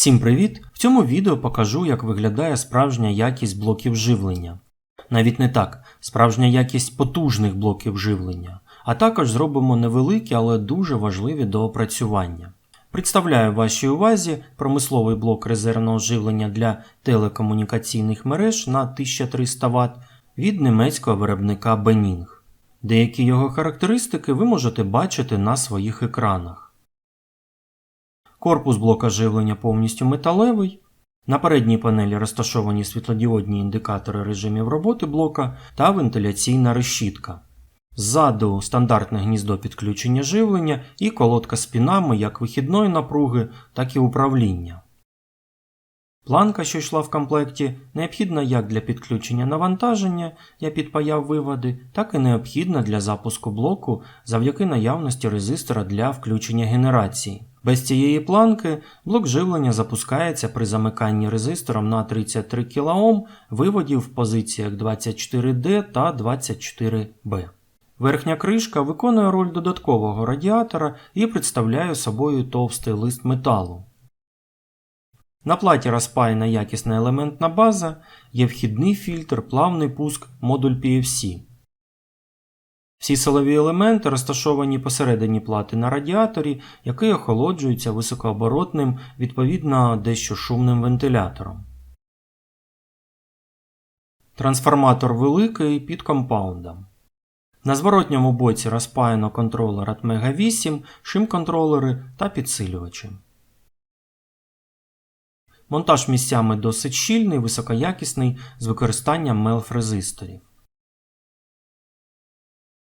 Всім привіт! В цьому відео покажу, як виглядає справжня якість блоків живлення. Навіть не так, справжня якість потужних блоків живлення, а також зробимо невеликі, але дуже важливі доопрацювання. Представляю вашій увазі промисловий блок резервного живлення для телекомунікаційних мереж на 1300 Вт від німецького виробника Benning. Деякі його характеристики ви можете бачити на своїх екранах. Корпус блока живлення повністю металевий. На передній панелі розташовані світлодіодні індикатори режимів роботи блока та вентиляційна решітка. Ззаду стандартне гніздо підключення живлення і колодка з пінами як вихідної напруги, так і управління. Планка, що йшла в комплекті, необхідна як для підключення навантаження, я підпаяв виводи, так і необхідна для запуску блоку завдяки наявності резистора для включення генерації. Без цієї планки блок живлення запускається при замиканні резистором на 33 кОм виводів в позиціях 24D та 24B. Верхня кришка виконує роль додаткового радіатора і представляє собою товстий лист металу. На платі розпаяна якісна елементна база, є вхідний фільтр, плавний пуск, модуль PFC. Всі силові елементи розташовані посередині плати на радіаторі, який охолоджується високооборотним, відповідно дещо шумним вентилятором. Трансформатор великий під компаундом. На зворотньому боці розпаяно контролер Atmega 8, шим-контролери та підсилювачі. Монтаж місцями досить щільний, високоякісний з використанням мелф-резисторів.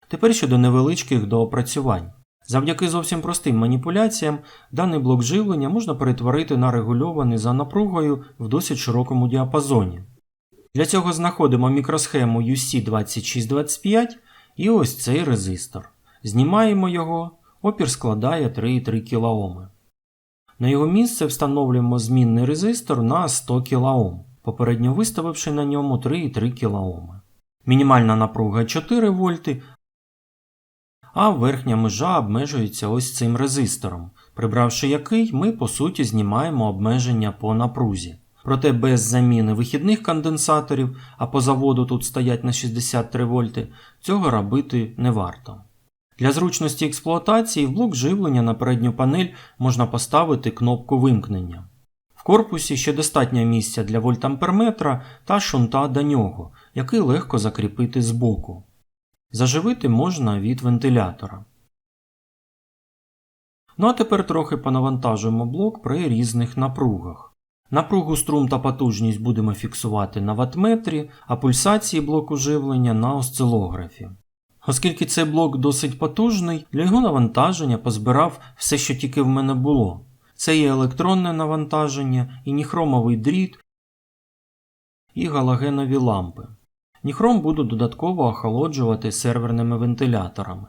Тепер щодо невеличких доопрацювань. Завдяки зовсім простим маніпуляціям даний блок живлення можна перетворити на регульований за напругою в досить широкому діапазоні. Для цього знаходимо мікросхему UC2625 і ось цей резистор. Знімаємо його, опір складає 3,3 кОм. На його місце встановлюємо змінний резистор на 100 кОм, попередньо виставивши на ньому 3,3 кОм. Мінімальна напруга 4 вольти, а верхня межа обмежується ось цим резистором, прибравши який ми по суті знімаємо обмеження по напрузі. Проте без заміни вихідних конденсаторів, а по заводу тут стоять на 63 вольти, цього робити не варто. Для зручності експлуатації в блок живлення на передню панель можна поставити кнопку вимкнення. В корпусі ще достатньо місця для вольтамперметра та шунта до нього, який легко закріпити збоку. Заживити можна від вентилятора. Ну а тепер трохи понавантажуємо блок при різних напругах. Напругу струм та потужність будемо фіксувати на ваттметрі, а пульсації блоку живлення на осцилографі. Оскільки цей блок досить потужний, для його навантаження позбирав все, що тільки в мене було. Це є електронне навантаження, і ніхромовий дріт, і галогенові лампи. Ніхром буду додатково охолоджувати серверними вентиляторами.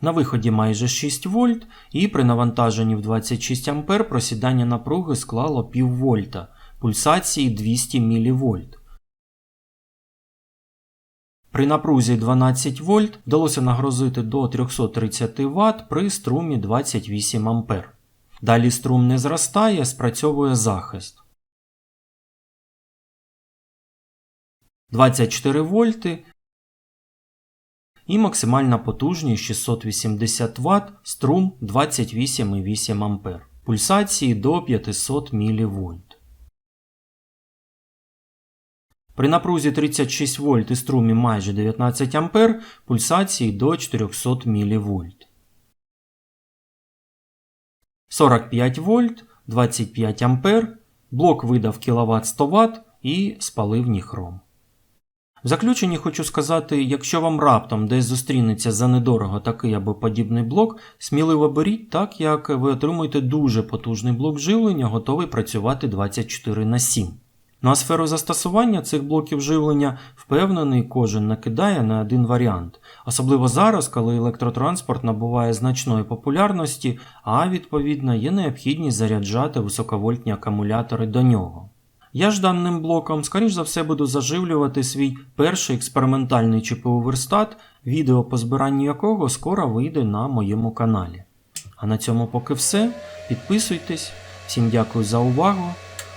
На виході майже 6 вольт і при навантаженні в 26 А просідання напруги склало пів вольта, пульсації 200 мВ. При напрузі 12 вольт вдалося нагрузити до 330 Вт при струмі 28 А. Далі струм не зростає, спрацьовує захист. 24 вольти і максимальна потужність 680 Вт, струм 28,8 А. Пульсації до 500 мВ. При напрузі 36 вольт і струмі майже 19 А пульсації до 400 мВ. 45 вольт, 25 А, блок видав кВт 100 Вт і спалив ніхром. В заключенні хочу сказати, якщо вам раптом десь зустрінеться за недорого такий або подібний блок, сміливо беріть, так як ви отримуєте дуже потужний блок живлення, готовий працювати 24 на 7. Ну а сферу застосування цих блоків живлення впевнений кожен накидає на один варіант, особливо зараз, коли електротранспорт набуває значної популярності, а відповідно є необхідність заряджати високовольтні акумулятори до нього. Я ж даним блоком, скоріш за все, буду заживлювати свій перший експериментальний ЧПУ верстат, відео по збиранню якого скоро вийде на моєму каналі. А на цьому поки все. Підписуйтесь, Всім дякую за увагу.